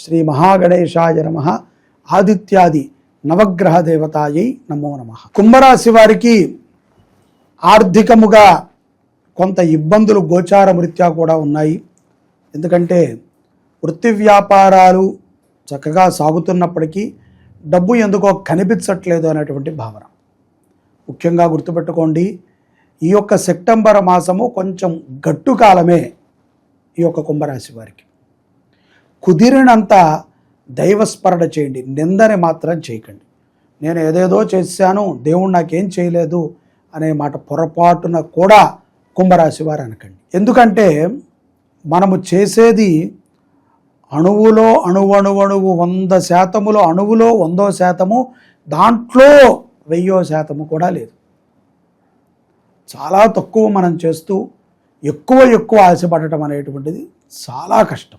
శ్రీ మహాగణేశాయ నమ. ఆదిత్యాది నవగ్రహ దేవతాయై నమో నమ. కుంభరాశి వారికి ఆర్థికముగా కొంత ఇబ్బందులు గోచారమృత్యా కూడా ఉన్నాయి. ఎందుకంటే వృత్తి వ్యాపారాలు చక్కగా సాగుతున్నప్పటికీ డబ్బు ఎందుకో కనిపించట్లేదు అనేటువంటి భావన. ముఖ్యంగా గుర్తుపెట్టుకోండి ఈ యొక్క సెప్టెంబర్ మాసము కొంచెం గట్టు కాలమే ఈ యొక్క కుంభరాశి వారికి. కుదిరినంత దైవస్మరణ చేయండి. నిందని మాత్రం చేయకండి. నేను ఏదేదో చేశాను దేవుడు నాకేం చేయలేదు అనే మాట పొరపాటున కూడా కుంభరాశి వారు అనకండి. ఎందుకంటే మనము చేసేది అణువులో అణువణువణువు వంద శాతములో అణువులో వందో శాతము దాంట్లో వెయ్యో శాతము కూడా లేదు. చాలా తక్కువ మనం చేస్తూ ఎక్కువ ఎక్కువ ఆశపడటం అనేటువంటిది చాలా కష్టం.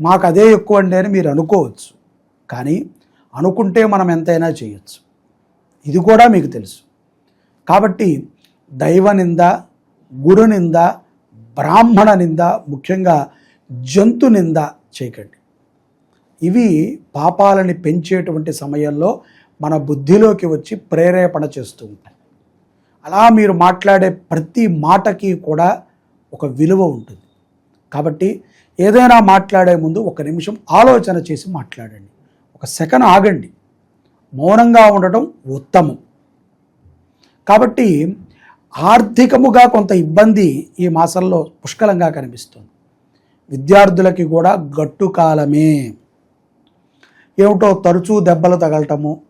మాకు అదే ఎక్కువ అండి అని మీరు అనుకోవచ్చు. కానీ అనుకుంటే మనం ఎంతైనా చేయొచ్చు. ఇది కూడా మీకు తెలుసు. కాబట్టి దైవ నింద గురు నింద బ్రాహ్మణ నింద ముఖ్యంగా జంతు నింద చేయకండి. ఇవి పాపాలని పెంచేటువంటి సమయంలో మన బుద్ధిలోకి వచ్చి ప్రేరేపణ చేస్తూ ఉంటాయి. అలా మీరు మాట్లాడే ప్రతి మాటకి కూడా ఒక విలువ ఉంటుంది. కాబట్టి ఏదైనా మాట్లాడే ముందు ఒక నిమిషం ఆలోచన చేసి మాట్లాడండి. ఒక సెకండ్ ఆగండి. మౌనంగా ఉండటం ఉత్తమం. కాబట్టి ఆర్థికముగా కొంత ఇబ్బంది ఈ మాసంలో పుష్కలంగా కనిపిస్తుంది. విద్యార్థులకి కూడా గట్టు కాలమే. ఏమిటో తరచూ దెబ్బలు తగలటము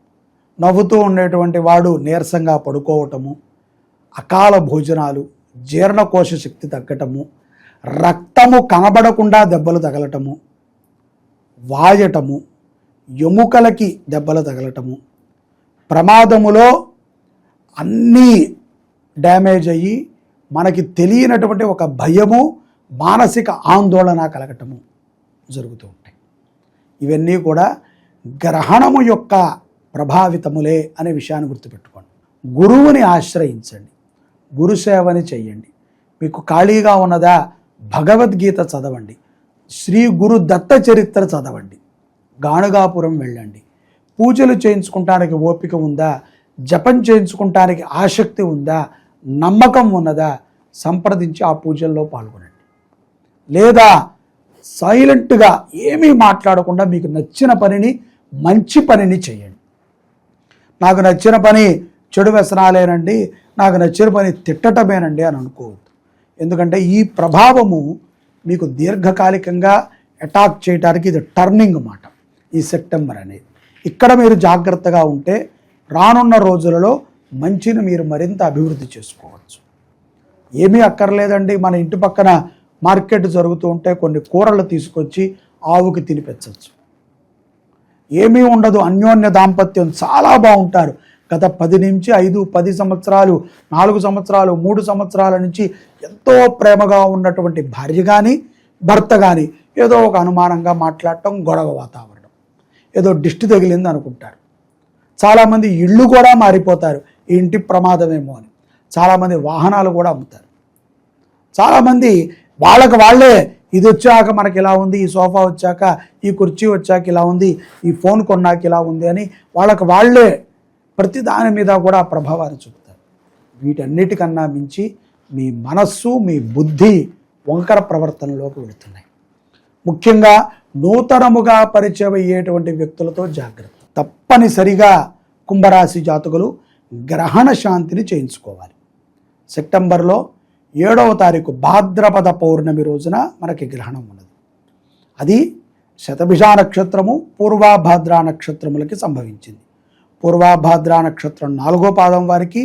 నవ్వుతూ ఉండేటువంటి వాడు నీరసంగా పడుకోవటము అకాల భోజనాలు జీర్ణకోశ శక్తి తగ్గటము రక్తము కనబడకుండా దెబ్బలు తగలటము వాయటము ఎముకలకి దెబ్బలు తగలటము. ప్రమాదములో అన్నీ డ్యామేజ్ అయ్యి మనకి తెలియనటువంటి ఒక భయము మానసిక ఆందోళన కలగటము జరుగుతూ ఉంటాయి. ఇవన్నీ కూడా గ్రహణము యొక్క ప్రభావితములే అనే విషయాన్ని గుర్తుపెట్టుకోండి. గురువుని ఆశ్రయించండి. గురు సేవని చెయ్యండి. మీకు ఖాళీగా ఉన్నదా? భగవద్గీత చదవండి. శ్రీ గురు దత్త చరిత్ర చదవండి. గాణుగాపురం వెళ్ళండి. పూజలు చేయించుకుంటానికి ఓపిక ఉందా? జపం చేయించుకుంటానికి ఆసక్తి ఉందా? నమ్మకం ఉన్నదా? సంప్రదించి ఆ పూజల్లో పాల్గొనండి. లేదా సైలెంట్గా ఏమీ మాట్లాడకుండా మీకు నచ్చిన పనిని మంచి పనిని చేయండి. నాకు నచ్చిన పని చెడు వ్యసనాలేనండి నాకు నచ్చిన పని తిట్టటమేనండి అని అనుకోవద్దు. ఎందుకంటే ఈ ప్రభావము మీకు దీర్ఘకాలికంగా అటాక్ చేయడానికి ఇది టర్నింగ్ మాట. ఈ సెప్టెంబర్ అనేది. ఇక్కడ మీరు జాగ్రత్తగా ఉంటే రానున్న రోజులలో మంచిని మీరు మరింత అభివృద్ధి చేసుకోవచ్చు. ఏమీ అక్కర్లేదండి. మన ఇంటి పక్కన మార్కెట్ జరుగుతూ ఉంటే కొన్ని కూరలు తీసుకొచ్చి ఆవుకి తినిపించవచ్చు ఏమీ ఉండదు. అన్యోన్య దాంపత్యం చాలా బాగుంటారు. గత పది నుంచి ఐదు పది సంవత్సరాలు నాలుగు సంవత్సరాలు మూడు సంవత్సరాల నుంచి ఎంతో ప్రేమగా ఉన్నటువంటి భార్య కానీ భర్త కానీ ఏదో ఒక అనుమానంగా మాట్లాడటం గొడవ వాతావరణం. ఏదో దిష్టి తగిలింది అనుకుంటారు. చాలామంది ఇళ్ళు కూడా మారిపోతారు. ఇంటి ప్రమాదమేమో అని. చాలామంది వాహనాలు కూడా అమ్ముతారు. చాలామంది వాళ్ళకి వాళ్ళే ఇది వచ్చాక మనకి ఇలా ఉంది ఈ సోఫా వచ్చాక ఈ కుర్చీ వచ్చాక ఇలా ఉంది ఈ ఫోన్ కొన్నాక ఇలా ఉంది అని వాళ్ళకి వాళ్ళే ప్రతి దాని మీద కూడా ప్రభావాన్ని చూపుతారు వీటన్నిటికన్నా మించి మీ మనస్సు మీ బుద్ధి వంకర ప్రవర్తనలోకి వెళుతున్నాయి. ముఖ్యంగా నూతనముగా పరిచయం అయ్యేటువంటి వ్యక్తులతో జాగ్రత్త. తప్పనిసరిగా కుంభరాశి జాతకులు గ్రహణ శాంతిని చేయించుకోవాలి. సెప్టెంబర్లో ఏడవ తారీఖు భాద్రపద పౌర్ణమి రోజున మనకి గ్రహణం ఉన్నది. అది శతభిష నక్షత్రము పూర్వాభాద్ర నక్షత్రములకి సంభవించింది. పూర్వాభాద్ర నక్షత్రం నాలుగో పాదం వారికి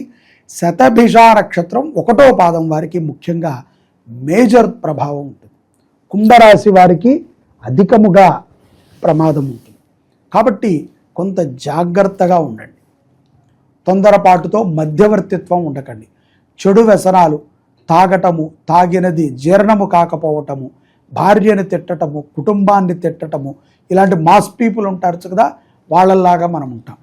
శతభిష నక్షత్రం ఒకటో పాదం వారికి ముఖ్యంగా మేజర్ ప్రభావం ఉంటుంది. కుంభరాశి వారికి అధికముగా ప్రమాదం ఉంటుంది. కాబట్టి కొంత జాగ్రత్తగా ఉండండి. తొందరపాటుతో మధ్యవర్తిత్వం ఉండకండి. చెడు వ్యసనాలు తాగటము తాగినది జీర్ణము కాకపోవటము భార్యని తిట్టటము కుటుంబాన్ని తిట్టటము ఇలాంటి మాస్ పీపుల్ ఉంటారు కదా వాళ్ళలాగా మనం ఉంటాం.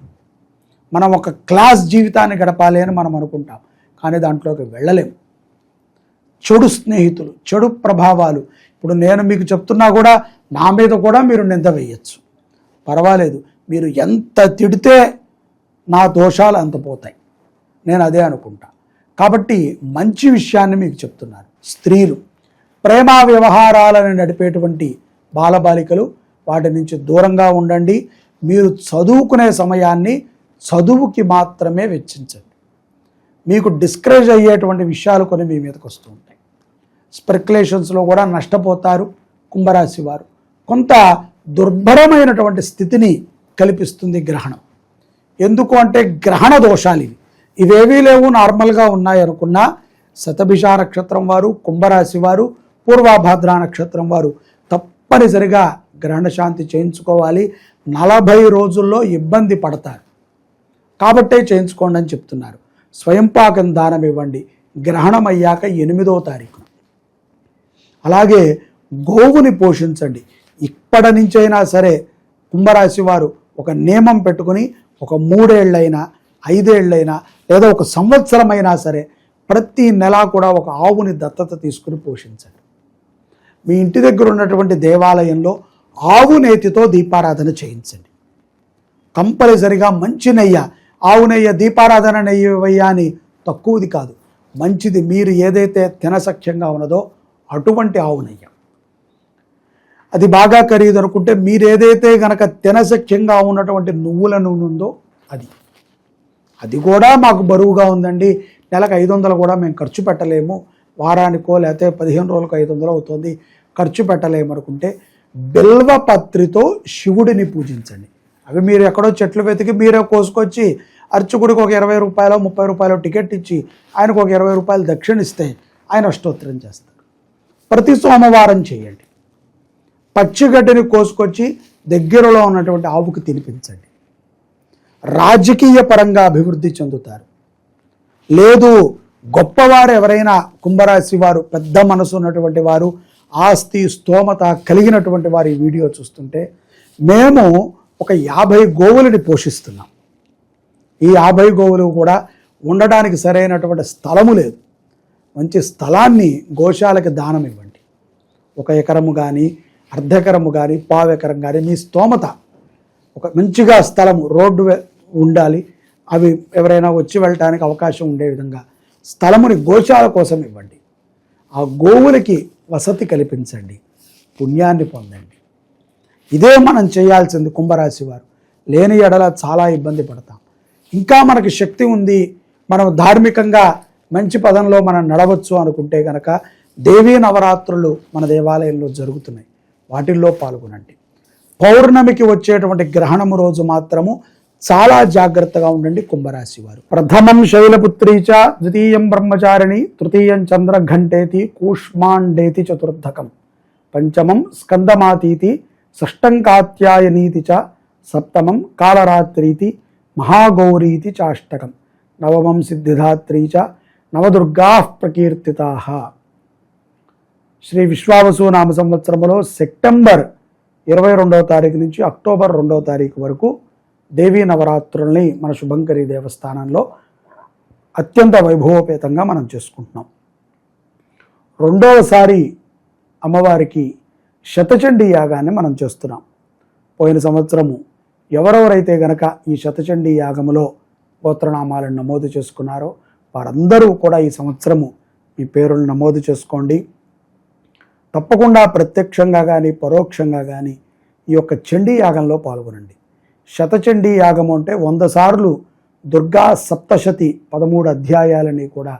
మనం ఒక క్లాస్ జీవితాన్ని గడపాలి అని మనం అనుకుంటాం. కానీ దాంట్లోకి వెళ్ళలేము. చెడు స్నేహితులు చెడు ప్రభావాలు. ఇప్పుడు నేను మీకు చెప్తున్నా కూడా నా మీద కూడా మీరు నింద వేయచ్చు. పర్వాలేదు. మీరు ఎంత తిడితే నా దోషాలు అంత పోతాయి. నేను అదే అనుకుంటా. కాబట్టి మంచి విషయాన్ని మీకు చెప్తున్నాను స్త్రీలు. ప్రేమ వ్యవహారాలను నడిపేటువంటి బాలబాలికలు వాటి నుంచి దూరంగా ఉండండి. మీరు చదువుకునే సమయాన్ని చదువుకి మాత్రమే వెచ్చించండి. మీకు డిస్కరేజ్ అయ్యేటువంటి విషయాలు కొన్ని మీ మీదకి వస్తూ ఉంటాయి. స్పెక్యులేషన్స్లో కూడా నష్టపోతారు కుంభరాశి వారు. కొంత దుర్భరమైనటువంటి స్థితిని కల్పిస్తుంది గ్రహణం. ఎందుకు అంటే గ్రహణ దోషాలు ఇవి. ఇవేవీ లేవు నార్మల్గా ఉన్నాయి అనుకున్నా శతభిష నక్షత్రం వారు కుంభరాశి వారు పూర్వాభాద్ర నక్షత్రం వారు తప్పనిసరిగా గ్రహణ శాంతి చేయించుకోవాలి. నలభై రోజుల్లో ఇబ్బంది పడతారు. కాబట్టే చేయించుకోండి అని చెప్తున్నారు. స్వయంపాకం దానం ఇవ్వండి. గ్రహణం అయ్యాక ఎనిమిదో తారీఖు. అలాగే గోవుని పోషించండి. ఇప్పటి నుంచైనా సరే కుంభరాశి వారు ఒక నియమం పెట్టుకుని ఒక మూడేళ్ళైనా ఐదేళ్ళైనా లేదా ఒక సంవత్సరమైనా సరే ప్రతి నెల కూడా ఒక ఆవుని దత్తత తీసుకుని పోషించండి. మీ ఇంటి దగ్గర ఉన్నటువంటి దేవాలయంలో ఆవు నేతితో దీపారాధన చేయించండి. కంపల్సరిగా మంచి నెయ్య ఆవునయ్య దీపారాధన నెయ్యి అని తక్కువది కాదు. మంచిది మీరు ఏదైతే తినసఖ్యంగా ఉన్నదో అటువంటి ఆవునయ్య అది బాగా ఖరీదు అనుకుంటే మీరు ఏదైతే గనక తినసఖ్యంగా ఉన్నటువంటి నువ్వుల నూనె ఉందో అది. అది కూడా మాకు బరువుగా ఉందండి. నెలకు ఐదు వందలు కూడా మేము ఖర్చు పెట్టలేము. వారానికో లేకపోతే పదిహేను రోజులకు ఐదు వందలు అవుతుంది. ఖర్చు పెట్టలేము అనుకుంటే బిల్వపత్రితో శివుడిని పూజించండి. అవి మీరు ఎక్కడో చెట్లు వెతికి మీరే కోసుకొచ్చి అర్చకుడికి ఒక ఇరవై రూపాయలు ముప్పై రూపాయలు టికెట్ ఇచ్చి ఆయనకు ఒక ఇరవై రూపాయలు దక్షిణ ఇస్తే ఆయన అష్టోత్తరం చేస్తారు. ప్రతి సోమవారం చేయండి. పచ్చిగడ్డిని కోసుకొచ్చి దగ్గరలో ఉన్నటువంటి ఆవుకు తినిపించండి. రాజకీయ పరంగా అభివృద్ధి చెందుతారు. లేదు గొప్పవారు ఎవరైనా కుంభరాశి వారు పెద్ద మనసు ఉన్నటువంటి వారు ఆస్తి స్తోమత కలిగినటువంటి వారి వీడియో చూస్తుంటే మేము ఒక యాభై గోవులని పోషిస్తున్నాం. ఈ యాభై గోవులు కూడా ఉండడానికి సరైనటువంటి స్థలము లేదు. మంచి స్థలాన్ని గోశాలకి దానం ఇవ్వండి. ఒక ఎకరము కానీ అర్ధకరము కానీ పావు కానీ మీ స్తోమత ఒక మంచిగా స్థలము రోడ్డు ఉండాలి. అవి ఎవరైనా వచ్చి వెళ్ళటానికి అవకాశం ఉండే విధంగా స్థలముని గోశాల కోసం ఇవ్వండి. ఆ గోవులకి వసతి కల్పించండి. పుణ్యాన్ని పొందండి. ఇదే మనం చేయాల్సింది కుంభరాశి వారు. లేని ఎడల చాలా ఇబ్బంది పడతాం. ఇంకా మనకి శక్తి ఉంది మనం ధార్మికంగా మంచి పదంలో మనం నడవచ్చు అనుకుంటే గనక దేవీ నవరాత్రులు మన దేవాలయంలో జరుగుతున్నాయి. వాటిల్లో పాల్గొనండి. పౌర్ణమికి వచ్చేటువంటి గ్రహణము రోజు మాత్రము చాలా జాగ్రత్తగా ఉండండి కుంభరాశి వారు. ప్రథమం శైలపుత్రీ చ ద్వితీయం బ్రహ్మచారిణి తృతీయం చంద్రఘంటేతి కూష్మాండేతి చతుర్థకం. పంచమం స్కందమాతీతి షష్టంకాత్యాయనీతి చ సప్తమం కాలరాత్రీతి మహాగౌరీతి చాష్టకం. నవమం సిద్ధిధాత్రీ చ నవదుర్గా ప్రకీర్తితా. శ్రీ విశ్వావసు నామ సంవత్సరంలో సెప్టెంబర్ ఇరవై రెండవ తారీఖు నుంచి అక్టోబర్ రెండవ తారీఖు వరకు దేవీ నవరాత్రుల్ని మన శుభంకరి దేవస్థానంలో అత్యంత వైభవోపేతంగా మనం చేసుకుంటున్నాం. రెండవసారి అమ్మవారికి శతచండీ యాగాన్ని మనం చేస్తున్నాం. పోయిన సంవత్సరము ఎవరెవరైతే గనక ఈ శతచండీ యాగములో గోత్రనామాలను నమోదు చేసుకున్నారో వారందరూ కూడా ఈ సంవత్సరము మీ పేరును నమోదు చేసుకోండి. తప్పకుండా ప్రత్యక్షంగా కానీ పరోక్షంగా కానీ ఈ యొక్క చండీ యాగంలో పాల్గొనండి. శతచండీ యాగము అంటే వంద సార్లు దుర్గా సప్తశతి పదమూడు అధ్యాయాలని కూడా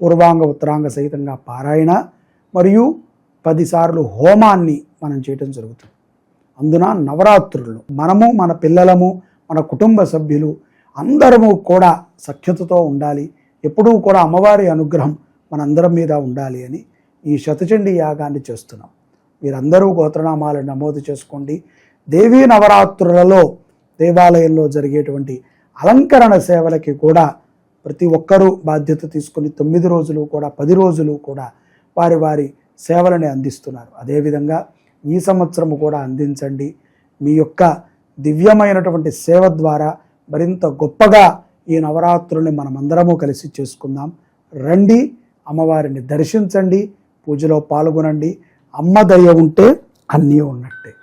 పూర్వాంగ ఉత్తరాంగ సహితంగా పారాయణ మరియు పదిసార్లు హోమాన్ని మనం చేయటం జరుగుతుంది. అందున నవరాత్రులు మనము మన పిల్లలము మన కుటుంబ సభ్యులు అందరము కూడా సఖ్యతతో ఉండాలి. ఎప్పుడూ కూడా అమ్మవారి అనుగ్రహం మనందరం మీద ఉండాలి అని ఈ శతచండీ యాగాన్ని చేస్తున్నాం. మీరందరూ గోత్రనామాలు నమోదు చేసుకోండి. దేవీ నవరాత్రులలో దేవాలయంలో జరిగేటువంటి అలంకరణ సేవలకి కూడా ప్రతి ఒక్కరూ బాధ్యత తీసుకుని తొమ్మిది రోజులు కూడా పది రోజులు కూడా వారి వారి సేవలని అందిస్తున్నారు. అదేవిధంగా ఈ సంవత్సరము కూడా అందించండి. మీ యొక్క దివ్యమైనటువంటి సేవ ద్వారా మరింత గొప్పగా ఈ నవరాత్రుల్ని మనమందరము కలిసి చేసుకుందాం. రండి అమ్మవారిని దర్శించండి పూజలో పాల్గొనండి. అమ్మ దయ ఉంటే అన్నీ ఉన్నట్టే.